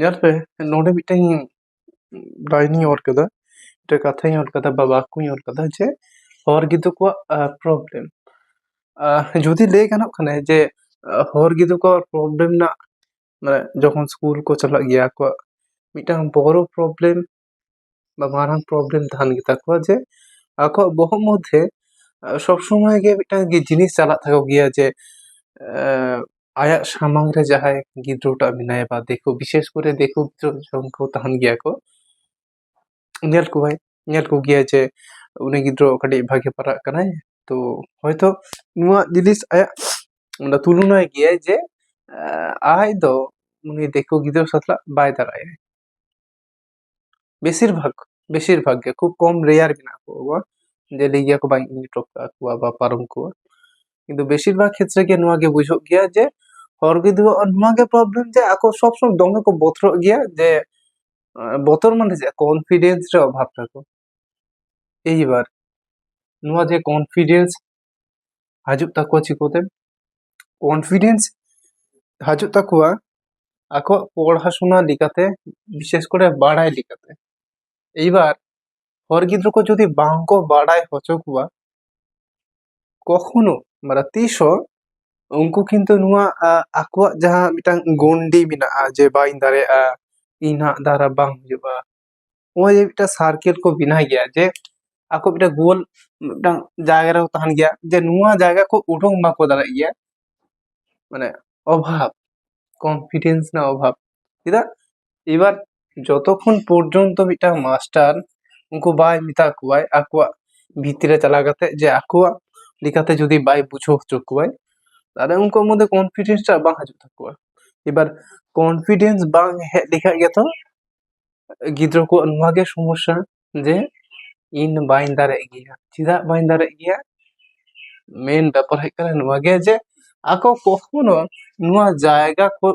ᱧᱮᱞ ᱯᱮ ᱱᱚᱰᱮ ᱢᱤᱫᱴᱟᱝ ᱞᱟᱭᱤᱱ ᱤᱧ ᱚᱞ ᱠᱟᱫᱟ ᱢᱤᱫᱴᱮᱱ ᱠᱟᱛᱷᱟᱧ ᱚᱞ ᱠᱟᱫᱟ ᱵᱟ ᱵᱟᱠᱚᱧ ᱚᱞ ᱠᱟᱫᱟ ᱡᱮ ᱦᱚᱲ ᱜᱤᱫᱽᱨᱟᱹ ᱠᱚᱣᱟᱜ ᱯᱨᱚᱵᱞᱮᱢ ᱡᱩᱫᱤ ᱞᱟᱹᱭ ᱜᱟᱱᱚᱜ ᱠᱟᱱᱟ ᱡᱮ ᱦᱚᱲ ᱜᱤᱫᱽᱨᱟᱹ ᱠᱚᱣᱟᱜ ᱯᱨᱚᱵᱞᱮᱢ ᱨᱮᱱᱟᱜ ᱢᱟᱱᱮ ᱡᱚᱠᱷᱚᱱ ᱥᱠᱩᱞ ᱠᱚ ᱪᱟᱞᱟᱜ ᱜᱮᱭᱟ ᱟᱠᱚᱣᱟᱜ ᱢᱤᱫᱴᱟᱝ ᱵᱚড় ᱯᱨᱚᱵᱞᱮᱢ বা মারাং প্রবলেম ধান গেতা কোয়া যে আকুয়া বহম মধ্যে সব সময় গে মিটাং জিনিস চালা থাকো গিয়া যে আয়া সামাংরে যাহা গিদ্রোট বিনায় বা দেখো, বিশেষ করে দেখো সংখ্য তাহান গিয়া কো ᱧᱮᱞ নিয়াল ᱧᱮᱞ গিয়া যে উনি ᱩᱱᱤ কাটি ভাগে পারা কানাই তো হয়তো নুয়া ᱱᱚᱣᱟ আয়া ᱟᱭᱟᱜ তুলনায় গিয়ে যে আয় দো উনি দেখো গিদ্রোর সাথে বাই দাঁড়ায়। বেশিরভাগ বেশিরভাগ গে খুব কম রেয়ার বিনা কো যে লিগিয়া কো বাই টপ কোয়া বা পারম কোয়া। কিন্তু বেশিরভাগ ক্ষেত্রে গে নোয়া গে বুঝো গিয়া যে और की दिमागे प्रॉब्लम जे आको सब सब दमे को बोथर गया जे बोथर माने जे कॉन्फिडेंस रे अभाव थाको এইবার नुआ जे कॉन्फिडेंस हाजुक ताको चिकोते कॉन्फिडेंस हाजुक ताकुआ आको পড়াশোনা লিখাতে বিশেষ করে বাড়াই লিখাতে এইবার হর গিদ্র যদি বাঙ্ক বাড়াই হচকুয়া কখনো মানে তিসও ᱩᱱᱠᱩ ᱠᱤᱱᱛᱩ ᱱᱚᱣᱟ ᱟᱠᱚᱣᱟᱜ ᱡᱟᱦᱟᱸ ᱢᱤᱫᱴᱟᱝ ᱜᱚᱱᱰᱤ ᱢᱮᱱᱟᱜᱼᱟ ᱡᱮ ᱵᱟᱹᱧ ᱫᱟᱲᱮᱭᱟᱜᱼᱟ ᱤᱧ ᱦᱟᱸᱜ ᱫᱟᱨᱟ ᱵᱟᱝ ᱦᱩᱭᱩᱜᱼᱟ ᱱᱚᱜᱼᱚᱭ ᱡᱮ ᱢᱤᱫᱴᱟᱝ ᱥᱟᱨᱠᱮᱞ ᱠᱚ ᱵᱮᱱᱟᱣ ᱜᱮᱭᱟ ᱡᱮ ᱟᱠᱚ ᱢᱤᱫᱴᱟᱝ ᱜᱳᱞ ᱢᱤᱫᱴᱟᱝ ᱡᱟᱭᱜᱟ ᱨᱮᱠᱚ ᱛᱟᱦᱮᱱ ᱜᱮᱭᱟ ᱡᱮ ᱱᱚᱣᱟ ᱡᱟᱭᱜᱟ ᱠᱚ ᱩᱰᱩᱝ ᱵᱟᱠᱚ ᱫᱟᱲᱮᱭᱟᱜ ᱜᱮᱭᱟ মানে অভাব কনফিডেন্স না অভাব ᱪᱮᱫᱟᱜ এবার যতক্ষণ পর্যন্ত মিᱫᱴᱟᱝ মাস্টার ᱩᱱᱠᱩ ᱵᱟᱭ ᱢᱮᱛᱟ ᱠᱚᱣᱟᱭ ᱟᱠᱚᱣᱟᱜ ᱵᱷᱤᱛᱨᱮ ᱪᱟᱞᱟᱣ ᱠᱟᱛᱮ ᱡᱮ ᱟᱠᱚᱣᱟᱜ ᱞᱮᱠᱟᱛᱮ ᱡᱩᱫᱤ ᱵᱟᱭ ᱵᱩᱡᱷᱟᱹᱣ ᱦᱚᱪᱚ ᱠᱚᱣᱟᱭ তারা উনকোর মধ্যে কনফিডেন্সটা বাং হাজু থাকুয়া এবার কনফিডেন্স বাং হ্যাঁ, দেখা গেত গিদ্র কো নুয়াগে সমস্যা যে ইন বাইন দারে গিয়া চিদা বাইন দারে গিয়া মেন ব্যাপার হয়ে গেল নুয়াগে যে আকো কখনো নুয়া জায়গা কো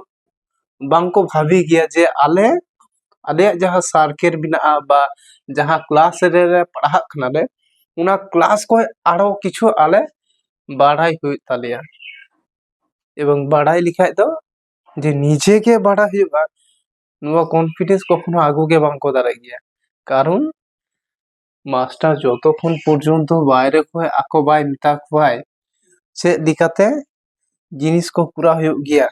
বাং কো ভাবি গিয়া যে আলে আলে যাহা সার্কের বিনা বা যাহা ক্লাস রে পড়া খানা রে উনা ক্লাস কো আরও কিছু আলে বাড়াই হই তালিয়া। এবং বাড়াই লিখায় তো যে নিজেকে বাড়া হইবা ᱦᱩᱭᱩᱜᱼᱟ কনফিডেন্স কখনো আগুকে বাঙ্ক ᱜᱮ গিয়া। কারণ মাস্টার যতক্ষণ পর্যন্ত বাইরে কয়ে, আকো বাই, মেতা কোয়াই সে ᱞᱮᱠᱟᱛᱮ জিনিস কো পুরা ᱦᱩᱭᱩᱜ ᱜᱮᱭᱟ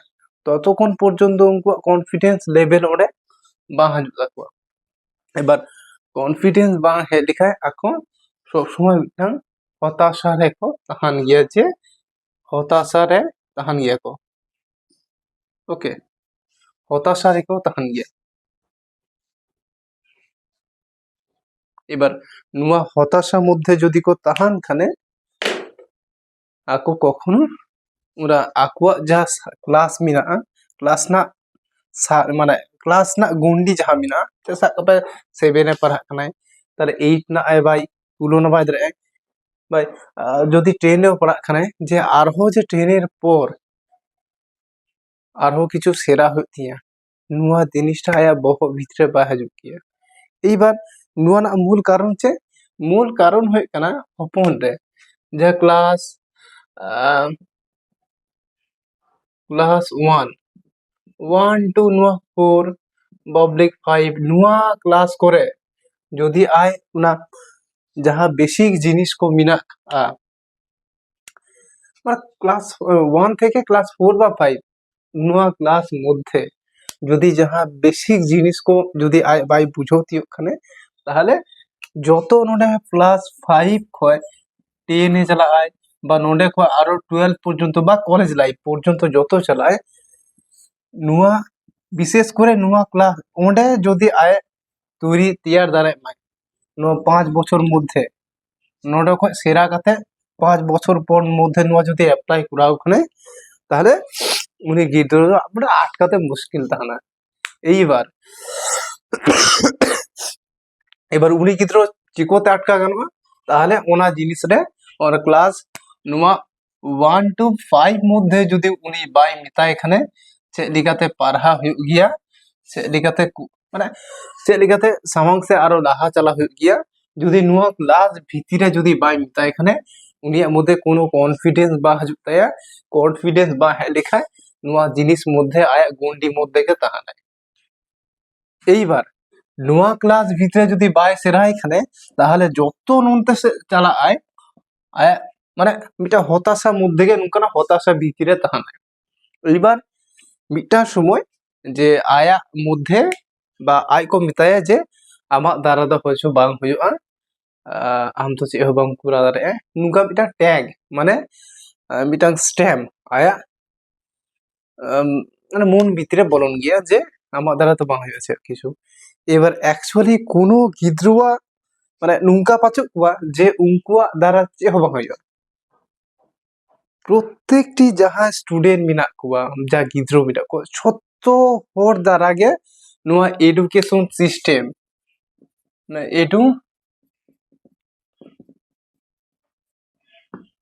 ততক্ষণ পর্যন্ত উনকুয়া কনফিডেন্স লেভেল ওরে বাঁ হাজু তাকুয়া এবার কনফিডেন্স বাং হেড লেখায়, আকো সব মিটাং হতাশা রেখো, তাহান গিয়া যে হতাশা রে তাহান গিয়া কো ওকে, হতাশা রেখো তাহান গিয়া। এবার, নুয়া হতাশা মধ্যে যদি কো তাহান খানে, আকো কখন? ওরা আকুয়া যা ক্লাস মিনা ক্লাস না মানে ক্লাস না গুন্ডি যা মিনা সাকাপে সেভেনে পড়া খানায়। তার এইট না আয় বাই তুলনা বাই দাঁড়ায় বা যদি ট্রেনেও পড়া খানে, যে আরহো যে ট্রেনের পর, আরহো কিছু সেরা হয়ে নুয়া জিনিসটা আয়া বহ ভিতরে বা হাজুক এইবার নুয়া না, মূল কারণ চে মূল কারণ হয়ে কানা হপন রে। যা class class one one two নুয়া four, public five, নুয়া ক্লাস করে, যদি আয়, না ᱡᱟᱦᱟᱸ ᱵᱮᱥᱤᱠ ᱡᱤᱱᱤᱥ ᱠᱚ ᱢᱮᱱᱟᱜ ক্লাস ওয়ান থেকে ক্লাস ফোর বা ফাইভ ᱱᱚᱣᱟ ক্লাস মধ্যে যদি যাহা বেসিক জিনিস কো যদি আই বাই বুঝতি ওখানে, তাহলে যত নোডে ক্লাস ফাইভ খয় টেনে চালায়, বা নোডে খো আরও টুয়েলভ পর্যন্ত বা কলেজ লাইফ পর্যন্ত যত চালায়, নুয়া, বিশেষ করে নুয়া ক্লাস ওডে যদি আয়, তৈরি, তৈয়ার দাঁড়ায় মাই। পাঁচ বছর মধ্যে। ᱱᱚᱰᱮ ᱠᱷᱚᱡ ᱥᱮᱨᱟ ᱠᱟᱛᱮ ᱯᱟᱸᱪ ᱵᱚᱪᱷᱚᱨ ᱯᱚᱨ ᱢᱚᱫᱽᱫᱷᱮ ᱱᱚᱣᱟ ᱡᱩᱫᱤ ᱮᱯᱞᱟᱭ ᱠᱚᱨᱟᱣ ᱠᱷᱟᱱᱮ ᱛᱟᱦᱞᱮ উনি গিদ্র আপনার আটকাতে মুশকিল তা না এইবার, এবার উনি গিদ্র চিকোতে আটকা গেল, তাহলে ওনা জিনিসটা ওর ক্লাস নুয়া ওয়ান টু ফাইভ মধ্যে যদি উনি বাই মিতা এখানে চেক লিকাতে পারহা হয়ে গিয়া চেক লিকাতে ᱢᱟᱱᱮ ᱪᱮᱫ ᱞᱮᱠᱟᱛᱮ ᱥᱟᱢᱟᱝ ᱥᱮ ᱟᱨᱚ ᱞᱟᱦᱟ ᱪᱟᱞᱟᱣ ᱦᱩᱭᱩᱜ ᱜᱮᱭᱟ ᱡᱩᱫᱤ ᱱᱚᱣᱟ ᱞᱟᱥ ᱵᱷᱤᱛᱤᱨ ᱨᱮ ᱡᱩᱫᱤ ᱵᱟᱭ ᱢᱮᱛᱟᱭ ᱠᱷᱟᱱᱮ ᱩᱱᱤᱭᱟᱜ ᱢᱚধ্যে কোনো কনফিডেন্স বা ᱦᱤᱡᱩᱜ ᱛᱟᱭᱟ কনফিডেন্স বা ᱦᱮᱡ ᱞᱮᱠᱷᱟᱡ ᱱᱚᱣᱟ ᱡᱤᱱᱤᱥ ᱢᱚধ্যে ᱟᱭᱟᱜ ᱜᱩᱱᱰᱤ ᱢᱚধ্যে ᱜᱮ ᱛᱟᱦᱮᱱᱟᱭ এইবার নোয়া ক্লাস ভিতরে যদি বাই সেরাই খানে তাহলে যত নন্তে চালা আয় আয় মানে মিটা হতাশা মধ্যে গে নুকানা হতাশা ভিতরে তাহানায় এইবার মিটা সময় যে আয়া মধ্যে বা ᱟᱡ কো মেতায় যে আমার দ্বারা ᱫᱚ বাং আম তো ᱟᱢ বাং ᱪᱮᱫ ᱦᱚᱸ নুকা মিটা ট্যাগ মানে ᱢᱤᱫᱴᱟᱝ স্ট্যাম্প, আয়া। মানে মন ভিতরে বলন গিয়া যে আমার দ্বারা তো বাং হয়েছে কিছু এবার অ্যাকচুয়ালি কোনো গিদ্রুয়া মানে নুকা পাচুক কুয়া যে উঙ্কুয়া দ্বারা চেহ বাং হইয়া। প্রত্যেকটি যাহা স্টুডেন্ট মিনা কুয়া যা গিদ্রু মিনা কুয়া ছোট্ট হর দ্বারা গে ᱱᱚᱣᱟ ᱮᱰᱩᱠᱮᱥᱚᱱ ᱥᱤᱥᱴᱮᱢ ᱮᱰᱩ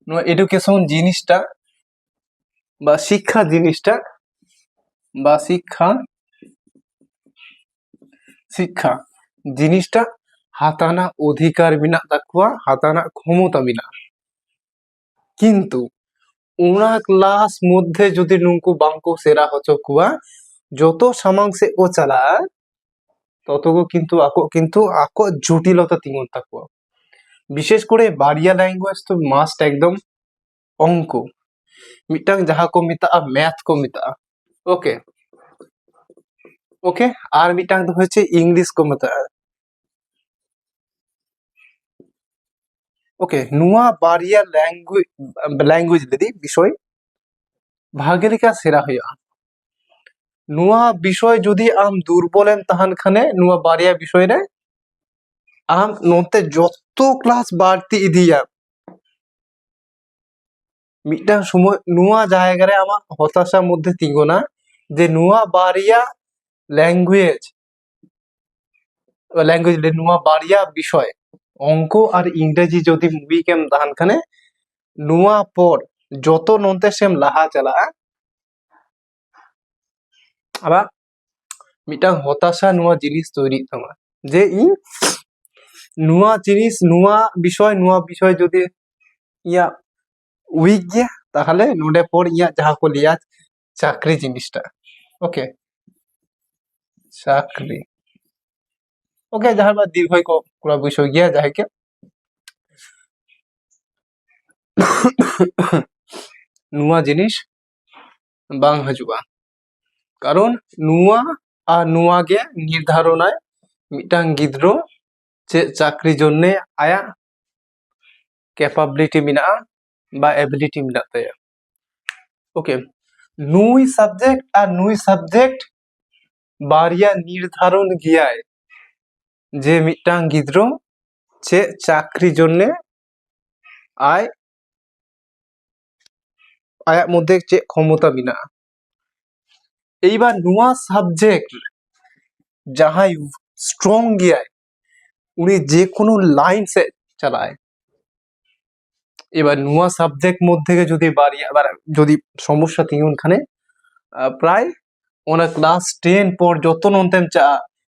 ᱱᱚᱣᱟ এডুকেশন জিনিসটা বা শিক্ষা জিনিসটা বা শিক্ষা শিক্ষা জিনিসটা হাতানা অধিকার বিনা তাকুয়া হাতানা ক্ষমতা বিনা কিন্তু ওনা ক্লাস মধ্যে যদি নুকু বাঙ্কু সেরা হচকুয়া যত সামাং সে ও চালায়, ততগো কিন্তু আকো কিন্তু আকো জটিলতা তিমুন থাকব। বিশেষ করে বাড়িয়া ল্যাঙ্গুয়েজ তো মাস্ট একদম অঙ্ক। মিটাং যাহা কো মিতা, আর ম্যাথ কো মিতা। ওকে। ওকে, আর মিটাং তো হচ্ছে ইংলিশ কো মিতা। ওকে, নুয়া বাড়িয়া ল্যাঙ্গুয়েজ ল্যাঙ্গুয়েজ দিদি বিষয়। ভাগেরিকা সেরা হইয়া। ᱱᱚᱣᱟ ᱵᱤᱥᱚᱭ ᱡᱩᱫᱤ ᱟᱢ ᱫᱩᱨᱵᱚᱞᱮᱢ ᱛᱟᱦᱮᱱ ᱠᱷᱟᱱᱮ ᱱᱚᱣᱟ ᱵᱟᱨᱭᱟ ᱵᱤᱥᱚᱭ ᱨᱮ ᱟᱢ ᱱᱚᱛᱮ ᱡᱚᱛᱚ ᱠᱞᱟᱥ ᱵᱟᱹᱲᱛᱤ ᱤᱫᱤᱭᱟ ᱢᱤᱫᱴᱟᱝ ᱥᱚᱢᱚᱭ ᱱᱚᱣᱟ ᱡᱟᱭᱜᱟ ᱨᱮ ᱟᱢᱟᱜ ᱦᱚᱛᱟᱥᱟ ᱢᱚধ্যে ᱛᱤᱸᱜᱩᱱᱟ যে ᱱᱚᱣᱟ ᱵᱟᱨᱭᱟ ল্যাঙ্গুয়েজ ল্যাঙ্গুয়েজ নোয়া বাড়িয়া বিষয় অঙ্ক আর ইংরেজি যদি উইকেম তাহান খানে নোয়া পর যত নন্তে সেম লাহা চালাগা আবার মিটাং হতাশা নুয়া জিনিস তৈরি তামা যে ই নুয়া জিনিস, নুয়া বিষয় নুয়া বিষয় যদি ইয়া উইক গিয়া, তাহলে নোডে পর ইয়া যাহা কো লিয়া চাকরি জিনিসটা। ওকে। চাকরি। ওকে, যাহার বা দীর্ঘই কো পুরা বিষয় গিয়া যাহাকে। নুয়া জিনিস বাং হাজুগা ᱠᱟᱨᱚᱱ ᱱᱚᱣᱟ ᱟᱨ ᱱᱚᱣᱟ ᱜᱮ ᱱᱤᱨᱫᱷᱟᱨᱚᱱᱟᱭ ᱢᱤᱫᱴᱟᱝ ᱜᱤᱫᱽᱨᱟᱹ ᱪᱮᱫ ᱪᱟᱹᱠᱨᱤ ᱡᱚᱱᱱᱮ ᱟᱭᱟᱜ ᱠᱮᱯᱟᱵᱤᱞᱤᱴᱤ ᱢᱮᱱᱟᱜᱼᱟ বা অ্যাবিলিটি মিলাতে তাই ওকে নুই সাবজেক্ট আর নুই সাবজেক্ট বারিয়া নির্ধারণ গিয়ায় যে মিটাং গিদ্র যে চাকরি জন্য আয় আয়ার মধ্যে যে ক্ষমতা বিনা এইবার নুয়া সাবজেক্ট যাহাই স্ট্রং গিয়ায়। উনি যে কোনো লাইন সে চালায়। এবার নুয়া সাবজেক্ট মধ্যে যদি বাড়ি আবার যদি সমস্যা তিনগুন খানে আহ, প্রায় ওনা ক্লাস টেন পর যত নন্তেম চা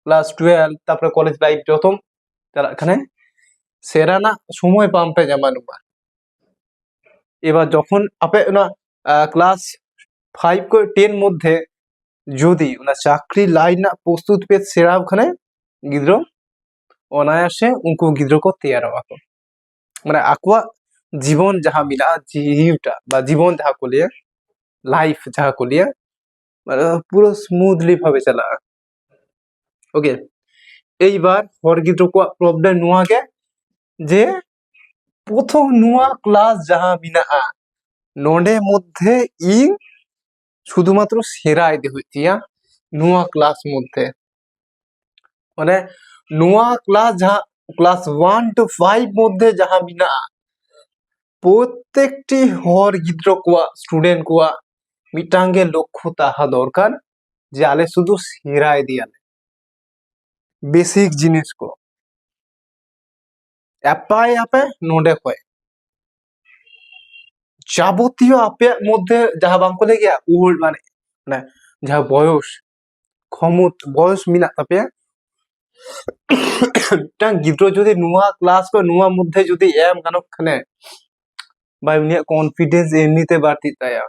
ক্লাস টুয়েলভ তারপরে কলেজ লাইফ যত তারা এখানে সেরানা সময় পাম্পে জামা নুবা এবার যখন আপে ওনা ক্লাস ফাইভ টেন মধ্যে যদি ওনা চাকরি লাইন না প্রস্তুত পে সেরা ওখানে গিদ্রো অনায়াসে উনকু গিদ্রো কো তেয়ার ako মানে আকুয়া জীবন যাহা মিলা জীবটা বা জীবন যাহা কো লিয়ে লাইফ যাহা কো লিয়ে মানে পুরো স্মুথলি ভাবে চালা। ওকে এইবার হর গিদ্রো কো প্রবলেম নোয়া গে, যে প্রথম নোয়া ক্লাস যাহা মিনাআ নোডে মধ্যে ইং শুধুমাত্র সেরা আইতে হইতিয়া নোয়া ক্লাস মধ্যে। মানে নোয়া ক্লাস যাহা ক্লাস ওয়ান টু ফাইভ মধ্যে যাহা মিনাআ প্রত্যেকটি হর গিদ্র কোয়া স্টুডেন্ট কোয়া, মিটাঙ্গে লক্ষ্য তাহা দরকার যে আলে শুধু সেরাই দিয়ালে। বেসিক জিনিস কো। অ্যাপায় আপে নোডে হয়। যাবতীয় আপ্যার মধ্যে ᱡᱟᱦᱟᱸ ᱵᱟᱝ ᱠᱚ ᱞᱟᱹᱭ ᱜᱮᱭᱟ ᱩᱞ ᱢᱟᱱᱮ ᱢᱟᱱᱮ ᱡᱟᱦᱟᱸ ᱵᱚᱭᱚᱥ ᱠᱷᱚᱢᱚᱛ ᱵᱚᱭᱚᱥ ᱢᱮᱱᱟᱜ ᱛᱟᱯᱮᱭᱟ ᱢᱤᱫᱴᱟᱝ ᱜᱤᱫᱽᱨᱟᱹ ᱡᱩᱫᱤ ᱱᱚᱣᱟ ᱠᱞᱟᱥ ᱠᱚ ᱱᱚᱣᱟ ᱢᱚᱫᱽᱫᱷᱮ ᱡᱩᱫᱤ ᱮᱢ ᱜᱟᱱᱚᱜ ᱠᱷᱟᱱᱮ বা উনিᱭᱟᱜ কনফিডেন্স এমনিতে বাড়তিᱜ তাᱭᱟ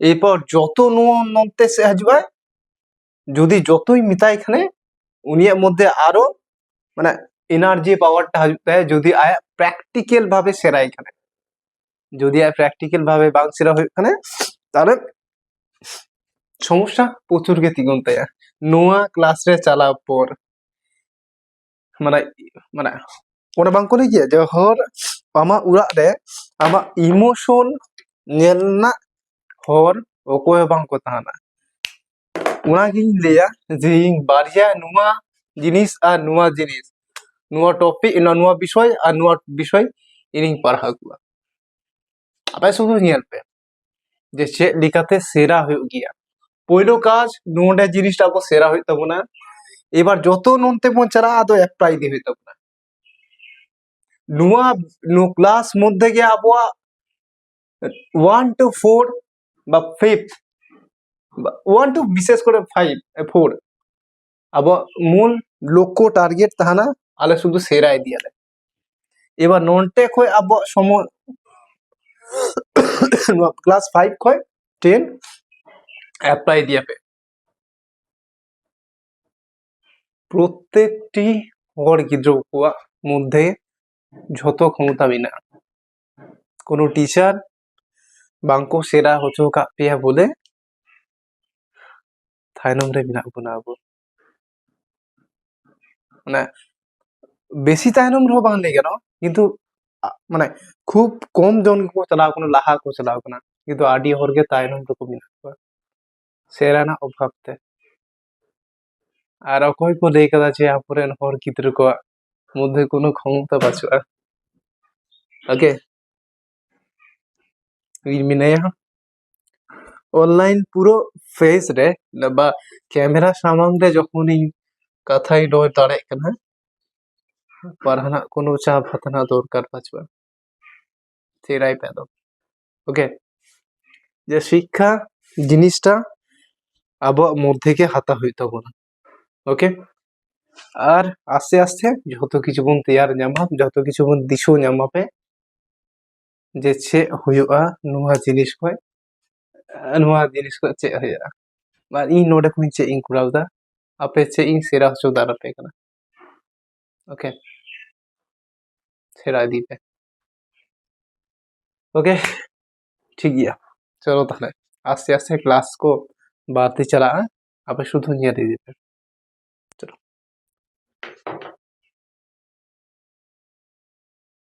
এরপর যত নোয়া নন্তে সে আসবে যদি যতই মিতাই খানে উনিয়ার মধ্যে আরও মানে এনার্জি পাওয়ারটা আসবে যদি আয়া প্র্যাকটিক্যাল ভাবে সেরা এখানে যদি আর প্র্যাকটিক্যাল ভাবে বাউন্সিরা হয় মানে তাহলে সমস্যা প্রচুর গে তিগুন তিগুনতে নোয়া ক্লাস রে চালা পর। মানে মানে ওরা বাং করে গিয়ে যে হর আমার উড়াত রে আমার ইমোশন নেল না, হর, ওকে বাং কো তাহানা কি লিয়া যে বারিয়া নোয়া জিনিস আর নোয়া জিনিস। নোয়া টপিক নোয়া বিষয় আর নোয়া বিষয়, ইনিং পারহাকুয়া ᱦᱟᱯᱮ ᱥᱩᱫᱩ ᱧᱮᱞ ᱯᱮ ᱡᱮ ᱪᱮᱫ ᱞᱮᱠᱟᱛᱮ ᱥᱮᱨᱟ ᱦᱩᱭᱩᱜ ᱜᱮᱭᱟ ᱯᱳᱭᱞᱳ ᱠᱟᱡ ᱱᱚᱰᱮ ᱡᱤᱱᱤᱥᱴᱟ ᱟᱵᱚ ᱥᱮᱨᱟ ᱦᱩᱭᱩᱜ ᱛᱟᱵᱚᱱᱟ এবার যত নোনতে বন চালা আদো অ্যাপ্লাই দিয়ে হইতে পারে নুয়া নো ক্লাস মধ্যে গিয়ে আবহাওয়া ওয়ান টু ফোর বা ফিফথ ওয়ান টু বিশেষ করে ফাইভ ফোর আবো মূল লক্ষ্য টার্গেট তাহানা, আলে শুধু সেরাই দিয়ে এবার ননটে খোয় আবহাওয়া সময় ক্লাস ফাইভ কয়? টেন অ্যাপ্লাই দিয়ে পে প্রত্যেকটি অর্গি মধ্যে যত ক্ষমতা বিনা। কোনো টিচার বাংক সেরা হচ্ছে কাপিয়া বলে থাইনমরে রে মিনা মানে বেশি তাইনম রহ বাংলে কেন? কিন্তু ᱢᱟᱱᱮ খুব কম জন ᱜᱮᱠᱚ ᱪᱟᱞᱟᱣ ᱠᱟᱱᱟ ᱞᱟᱦᱟ ᱠᱚ ᱪᱟᱞᱟᱣ ᱠᱟᱱᱟ ᱠᱤᱱᱛᱩ ᱟᱹᱰᱤ ᱦᱚᱲᱜᱮ ᱛᱟᱭᱱᱚᱢ ᱨᱮᱠᱚ ᱢᱮᱱᱟᱜ ᱠᱚᱣᱟ ᱥᱮᱬᱟ ᱨᱮᱱᱟᱜ ᱚᱵᱷᱟᱵ ᱛᱮ ᱟᱨ ᱚᱠᱚᱭ ᱠᱚ ᱞᱟᱹᱭ ᱠᱟᱫᱟ ᱡᱮ ᱟᱵᱚᱨᱮᱱ ᱦᱚᱲ ᱜᱤᱫᱽᱨᱟᱹ ᱠᱚᱣᱟᱜ মধ্যে কোনো ক্ষমতা বাঁচুয়া ওকে ᱤᱧ ᱢᱤᱱᱟᱹᱧᱟ ᱚᱱᱞᱟᱭᱤᱱ পুরো ফেস রে বা ক্যামেরা সামনে রে যখনই কথাই লয় দাঁড়ায় কানা পারহানা कोनो চা हतना দরকার বাঁচবে তেরাই পেদব ওকে যে শিক্ষা জিনিসটা আবু মধ্যে হাতা হইতে হবে না ওকে আর আস্তে আস্তে যত কিছু বন তেয়ার নামা যত কিছু বন দিশো নামাপে যে ছে হইয়া নোয়া জিনিস কয় নোয়া জিনিস কয় ছে হইয়া বা ই নোডে কোন ছে ইন কুড়াউদা আপে ছে ইন সেরা হচ্ছে দাঁড়াতে কেনা ওকে ছেড়াই দিবে ओके ठीक गया चलो তাহলে, আস্তে আস্তে ক্লাস কো বাড়তে চলা আপনি শুধু নিয়ে দিতে।